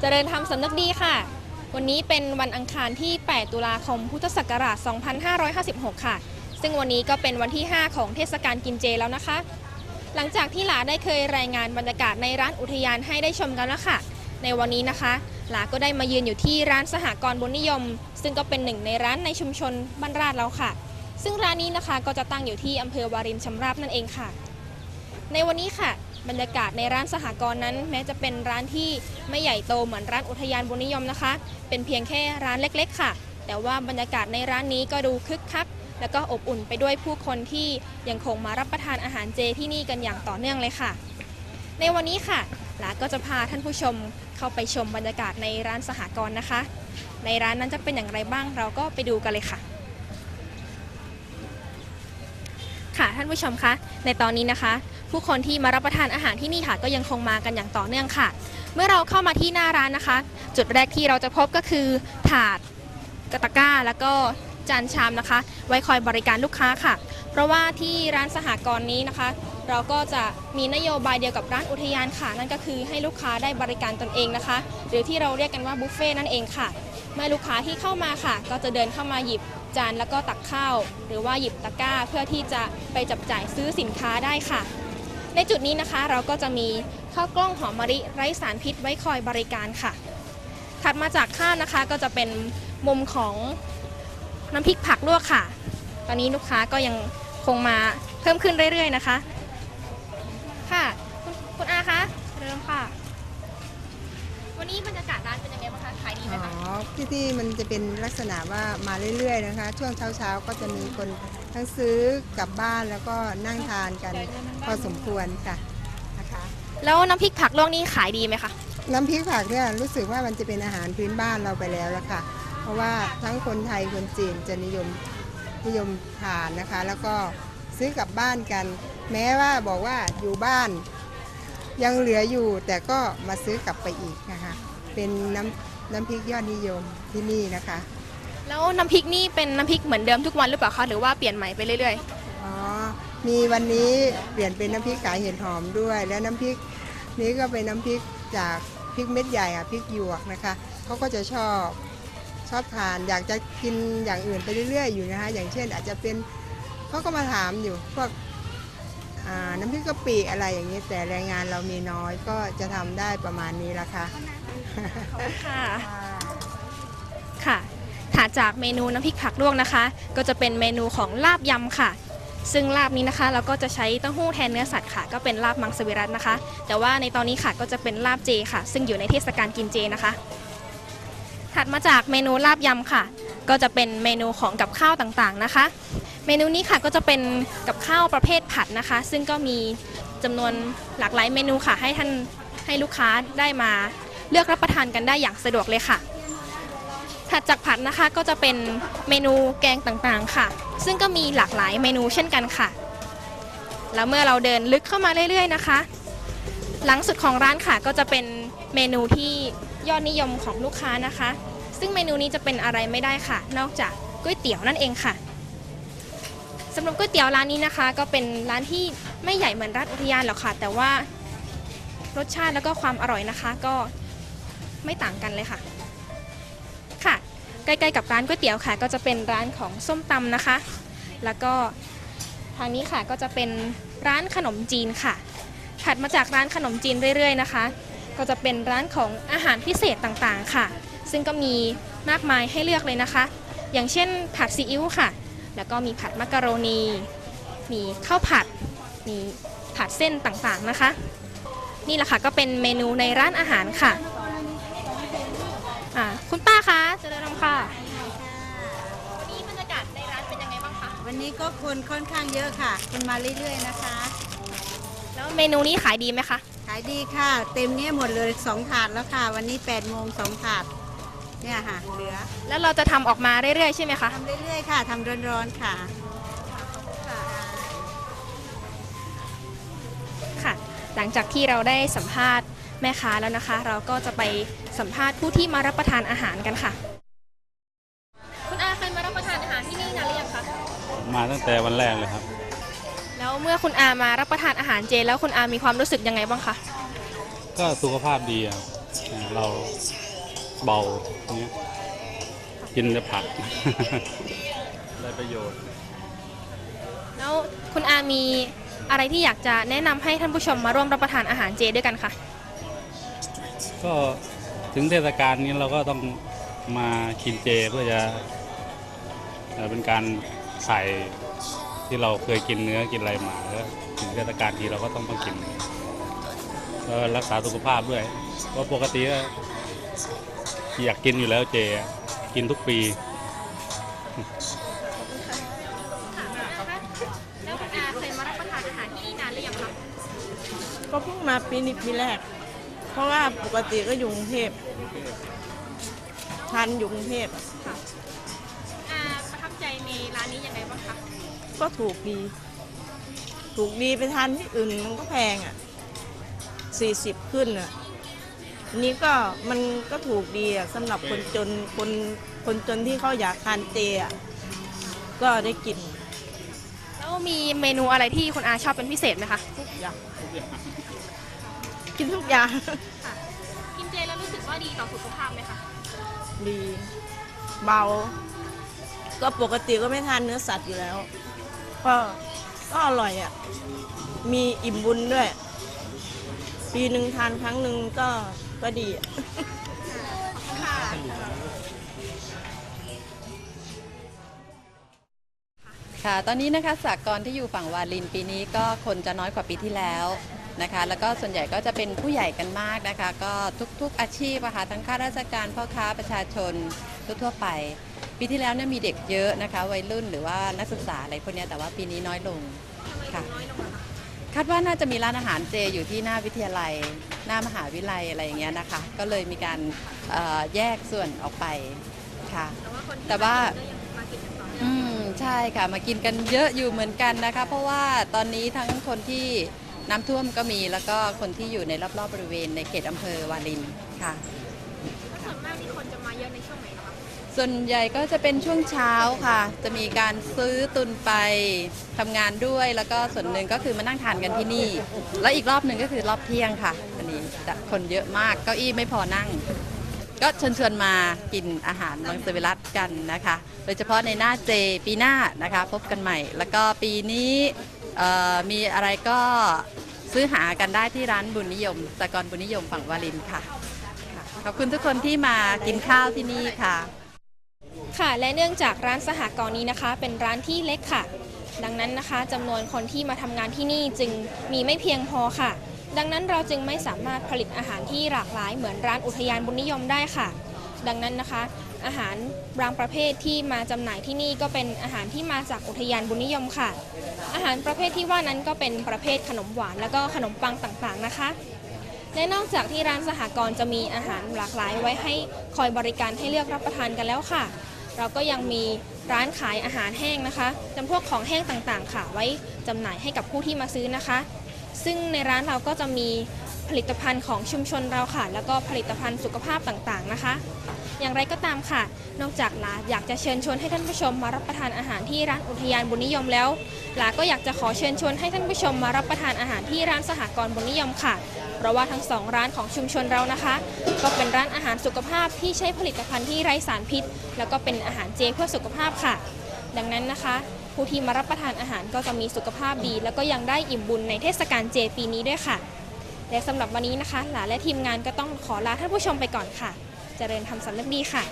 เจริญธรรมสำนึกดีค่ะ วันนี้เป็นวันอังคารที่ 8 ตุลาคม พุทธศักราช 2556 ค่ะ ซึ่งวันนี้ก็เป็นวันที่ 5 ของเทศกาลกินเจแล้วนะคะ หลังจากที่หลาได้เคยรายงานบรรยากาศในร้านอุทยานให้ได้ชมกันแล้วค่ะ ในวันนี้นะคะ หลาก็ได้มายืนอยู่ที่ร้านสหกรณ์บุญนิยม ซึ่งก็เป็นหนึ่งในร้านในชุมชนบ้านราดเราค่ะ ซึ่งร้านนี้นะคะก็จะตั้งอยู่ที่อำเภอวารินชำราบนั่นเองค่ะ ในวันนี้ค่ะ บรรยากาศในร้านสหกรณ์นั้น แม้จะเป็นร้านที่ไม่ใหญ่โตเหมือนร้านอุทยานบุญนิยมนะคะ เป็นเพียงแค่ร้านเล็ก ๆ ค่ะ แต่ว่าบรรยากาศในร้านนี้ก็ดูคึกคักแล้วก็อบอุ่นไปด้วยผู้คนที่ยังคงมารับประทานอาหารเจที่นี่กันอย่างต่อเนื่องเลยค่ะ ในวันนี้ค่ะหลาก็จะพาท่านผู้ชมเข้าไปชมบรรยากาศในร้านสหกรณ์นะคะ ในร้านนั้นจะเป็นอย่างไรบ้างเราก็ไปดูกันเลยค่ะ ค่ะท่านผู้ชมคะในตอนนี้นะคะ ผู้คนที่มารับประทานอาหารที่นี่ค่ะก็ยังคงมากันอย่างต่อเนื่องค่ะ เมื่อเราเข้ามาที่หน้าร้านนะคะ จุดแรกที่เราจะพบก็คือ ถาดกระตะก้า แล้วก็จานชามนะคะ ไว้คอยบริการลูกค้าค่ะ เพราะว่าที่ร้านสหกรณ์นี้นะคะ เราก็จะมีนโยบายเดียวกับร้านอุทยานค่ะ นั่นก็คือให้ลูกค้าได้บริการตนเองนะคะ หรือที่เราเรียกกันว่าบุฟเฟ่นั่นเองค่ะเมื่อลูกค้าที่เข้ามาค่ะ ก็จะเดินเข้ามาหยิบจานแล้วก็ตักข้าว หรือว่าหยิบตะกร้าเพื่อที่จะไปจับจ่ายซื้อสินค้าได้ค่ะ ในจุดนี้นะคะเราก็จะมีข้าวกล้องหอมมะลิไร้สารพิษไว้คอยบริการค่ะ ถัดมาจากข้าวนะคะก็จะเป็นมุมของน้ำพริกผักลวกค่ะ ตอนนี้ลูกค้าก็ยังคงมาเพิ่มขึ้นเรื่อยๆนะคะ ค่ะคุณคุณอาคะเริ่มค่ะ วันนี้บรรยากาศร้านเป็นยังไงบ้างคะขายดีไหมอ๋อคะที่ที่มันจะเป็นลักษณะว่ามาเรื่อยๆนะคะ ช่วงเช้าๆก็จะมีคน ทั้งซื้อกลับบ้านแล้วก็นั่งทานกันพอสมควรค่ะนะคะแล้วน้ำพริกผักลวกนี่ขายดีไหมคะ น้ำพริกผักเนี่ยรู้สึกว่ามันจะเป็นอาหารพื้นบ้านเราไปแล้วละค่ะ เพราะว่าทั้งคนไทยคนจีนจะนิยมนิยมทานนะคะ แล้วก็ซื้อกลับบ้านกัน แม้ว่าบอกว่าอยู่บ้าน ยังเหลืออยู่แต่ก็มาซื้อกลับไปอีกนะคะ เป็นน้ำน้ำพริกยอดนิยมที่นี่นะคะ แล้วน้ำพริกนี่เป็นน้ำพริกเหมือนเดิมทุกวันหรือเปล่าคะหรือว่าเปลี่ยนใหม่ไปเรื่อยอ๋อ มีวันนี้เปลี่ยนเป็นน้ำพริกกายเห็ดหอมด้วย แล้วน้ำพริกนี้ก็เป็นน้ำพริกจากพริกเม็ดใหญ่อะพริกหยวกนะคะเขาก็จะชอบชอบทานอยากจะกินอย่างอื่นไปเรื่อย ๆ อยู่นะคะอย่างเช่นอาจจะเป็นเขาก็มาถามอยู่พวกอ่าน้ำพริกกะปิอะไรอย่างนี้แต่แรงงานเรามีน้อยก็จะทำได้ประมาณนี้ละค่ะๆค่ะ ค่ะถัด จากเมนูน้ำพริกผักลวกนะคะ ก็จะเป็นเมนูของลาบยำค่ะ ซึ่งลาบนี้นะคะ เราก็จะใช้เต้าหู้แทนเนื้อสัตว์ค่ะ ก็เป็นลาบมังสวิรัตนะคะ แต่ว่าในตอนนี้ค่ะก็จะเป็นลาบเจค่ะ ซึ่งอยู่ในเทศกาลกินเจนะคะ ถัดมาจากเมนูลาบยำค่ะ ก็จะเป็นเมนูของกับข้าวต่างๆนะคะ เมนูนี้ค่ะก็จะเป็นกับข้าวประเภทผัดนะคะ ซึ่งก็มีจำนวนหลากหลายเมนูค่ะ ให้ท่านให้ลูกค้าได้มาเลือกรับประทานกันได้อย่างสะดวกเลยค่ะ ถัดจากผัดนะคะก็จะเป็นเมนูแกงต่างๆค่ะ ซึ่งก็มีหลากหลายเมนูเช่นกันค่ะ แล้วเมื่อเราเดินลึกเข้ามาเรื่อยๆนะคะ หลังสุดของร้านค่ะก็จะเป็นเมนูที่ยอดนิยมของลูกค้านะคะ ซึ่งเมนูนี้จะเป็นอะไรไม่ได้ค่ะ นอกจากก๋วยเตี๋ยวนั่นเองค่ะสำหรับก๋วยเตี๋ยวร้านนี้นะคะ ก็เป็นร้านที่ไม่ใหญ่เหมือนร้านอุทยานหรอกค่ะ แต่ว่ารสชาติแล้วก็ความอร่อยนะคะ ก็ไม่ต่างกันเลยค่ะค่ะ ใกล้ ๆ กับร้านก๋วยเตี๋ยวค่ะ ก็จะเป็นร้านของส้มตำนะคะ แล้วก็ทางนี้ค่ะก็จะเป็นร้านขนมจีนค่ะ ถัดมาจากร้านขนมจีนเรื่อย ๆ นะคะ ก็จะเป็นร้านของอาหารพิเศษต่างๆค่ะ ซึ่งก็มีมากมายให้เลือกเลยนะคะ อย่างเช่นผัดซีอิ๊วค่ะ แล้วก็มีผัดมักกะโรนี มีข้าวผัด มีผัดเส้นต่างๆนะคะ นี่แหละค่ะก็เป็นเมนูในร้านอาหารค่ะ อ่าคุณป้าคะเจริญ วันนี้ก็คนค่อนข้างเยอะค่ะ คนมาเรื่อยๆนะคะ แล้วเมนูนี้ขายดีไหมคะ ขายดีค่ะ เต็มเนี่ยหมดเลยสองถาดแล้วค่ะ วันนี้8ปดโมงสองถาดเนี่ยค่ะเหลือแล้วเราจะทำออกมาเรื่อยๆใช่ไหมคะ ทำเรื่อยๆค่ะทำร้อนๆค่ะ ค่ะ หลังจากที่เราได้สัมภาษณ์แม่ค้าแล้วนะคะ เราก็จะไปสัมภาษณ์ผู้ที่มารับประทานอาหารกันค่ะ มาตั้งแต่วันแรกเลยครับ แล้วเมื่อคุณอามารับประทานอาหารเจ แล้วคุณอามีความรู้สึกยังไงบ้างคะก็สุขภาพดีอะอ่าเราเบาเนี้ยกินแต่ผัก ได้ประโยชน์ แล้วคุณอามีอะไรที่อยากจะแนะนำให้ท่านผู้ชมมาร่วมรับประทานอาหารเจด้วยกันคะก็ถึงเทศกาลนี้เราก็ต้องมากินเจเพื่อจะเอ่อเป็นการ ถ่ายที่เราเคยกินเนื้อกินอะไรมาแล้วถึงเทศกาลทีเราก็ต้องมากินก็รักษาสุขภาพด้วยเพราะปกติอยากกินอยู่แล้วเจกินทุกปีแล้วคุณอาเคยมารับประทานอาหารที่นี่นานหรือยังคะก็เพิ่งมาปีนี้ปีแรก เพราะว่าปกติก็อยู่กรุงเทพทานอยู่กรุงเทพ ก็ถูกดี ถูกดีไปทานที่อื่นมันก็แพงอะสี่สิบขึ้นอะอันนี้ก็มันก็ถูกดีอะสำหรับคนจนคนคนจนที่เขาอยากทานเจอะก็ได้กิน แล้วมีเมนูอะไรที่คุณอาชอบเป็นพิเศษไหมคะ ทุกอย่างกินทุกอย่าง กินเจแล้วรู้สึกว่าดีต่อสุขภาพไหมคะ ดี เบา ก็ปกติก็ไม่ทานเนื้อสัตว์อยู่แล้ว ก็ก็อร่อยอะ มีอิ่มบุญด้วย ปีหนึ่งทานครั้งหนึ่งก็ก็ดีอะค่ะ ตอนนี้นะคะสากลที่อยู่ฝั่งวาลินปีนี้ก็คนจะน้อยกว่าปีที่แล้วนะคะ แล้วก็ส่วนใหญ่ก็จะเป็นผู้ใหญ่กันมากนะคะ ก็ทุกๆอาชีพอะค่ะทั้งข้าราชการพ่อค้าประชาชนทั่วๆไป ปีที่แล้วเนี่ยมีเด็กเยอะนะคะ วัยรุ่นหรือว่านักศึกษาอะไรพวกเนี้ยแต่ว่าปีนี้น้อยลงค่ะ คาดว่าน่าจะมีร้านอาหารเจอยู่ที่หน้าวิทยาลัย หน้ามหาวิทยาลัยอะไรอย่างเงี้ยนะคะ ก็เลยมีการเอ่อแยกส่วนออกไปค่ะ แต่ว่า อืมใช่ค่ะมากินกันเยอะอยู่เหมือนกันนะคะ เพราะว่าตอนนี้ทั้งคนที่น้ำท่วมก็มีแล้วก็คนที่อยู่ในรอบๆบบริเวณในเขตอำเภอวารินค่ะ ส่วนใหญ่ก็จะเป็นช่วงเช้าค่ะ จะมีการซื้อตุนไปทำงานด้วย แล้วก็ส่วนหนึ่งก็คือมานั่งทานกันที่นี่ แล้วอีกรอบหนึ่งก็คือรอบเที่ยงค่ะอันนี้จะคนเยอะมากเก้าอี้ไม่พอนั่ง ก็เชิญชวนมากินอาหารมังสวิรัตกันนะคะ โดยเฉพาะในหน้าเจปีหน้านะคะ พบกันใหม่ แล้วก็ปีนี้เอ่อมีอะไรก็ซื้อหากันได้ที่ร้านบุญนิยมสากรบุญนิยมฝั่งวารินค่ะค่ะ ขอบคุณทุกคนที่มากินข้าวที่นี่ค่ะ ค่ะ และเนื่องจากร้านสหกรณ์นี้นะคะ เป็นร้านที่เล็กค่ะ ดังนั้นนะคะจำนวนคนที่มาทำงานที่นี่จึงมีไม่เพียงพอค่ะ ดังนั้นเราจึงไม่สามารถผลิตอาหารที่หลากหลายเหมือนร้านอุทยานบุญนิยมได้ค่ะ ดังนั้นนะคะ อาหารบางประเภทที่มาจำหน่ายที่นี่ก็เป็นอาหารที่มาจากอุทยานบุญนิยมค่ะ อาหารประเภทที่ว่านั้นก็เป็นประเภทขนมหวาน แล้วก็ขนมปังต่างๆนะคะและนอกจากที่ร้านสหกรณ์จะมีอาหารหลากหลายไว้ให้คอยบริการให้เลือกรับประทานกันแล้วค่ะ เราก็ยังมีร้านขายอาหารแห้งนะคะจำพวกของแห้งต่างๆ ค่ะ ไว้จำหน่ายให้กับผู้ที่มาซื้อนะคะ ซึ่งในร้านเราก็จะมีผลิตภัณฑ์ของชุมชนเราค่ะ แล้วก็ผลิตภัณฑ์สุขภาพต่างๆนะคะ อย่างไรก็ตามค่ะ นอกจากลาอยากจะเชิญชวนให้ท่านผู้ชมมารับประทานอาหารที่ร้านอุทยานบุญนิยมแล้วลาก็อยากจะขอเชิญชวนให้ท่านผู้ชมมารับประทานอาหารที่ร้านสหกรณ์บุญนิยมค่ะ เพราะว่าทั้งสองร้านของชุมชนเรานะคะ ก็เป็นร้านอาหารสุขภาพที่ใช้ผลิตภัณฑ์ที่ไร้สารพิษ แล้วก็เป็นอาหารเจเพื่อสุขภาพค่ะ ดังนั้นนะคะ ผู้ที่มารับประทานอาหารก็จะมีสุขภาพดี แล้วก็ยังได้อิ่มบุญในเทศกาลเจปีนี้ด้วยค่ะ และสำหรับวันนี้นะคะ หลาและทีมงานก็ต้องขอลาท่านผู้ชมไปก่อนค่ะ เจริญทำสำนึกดีค่ะ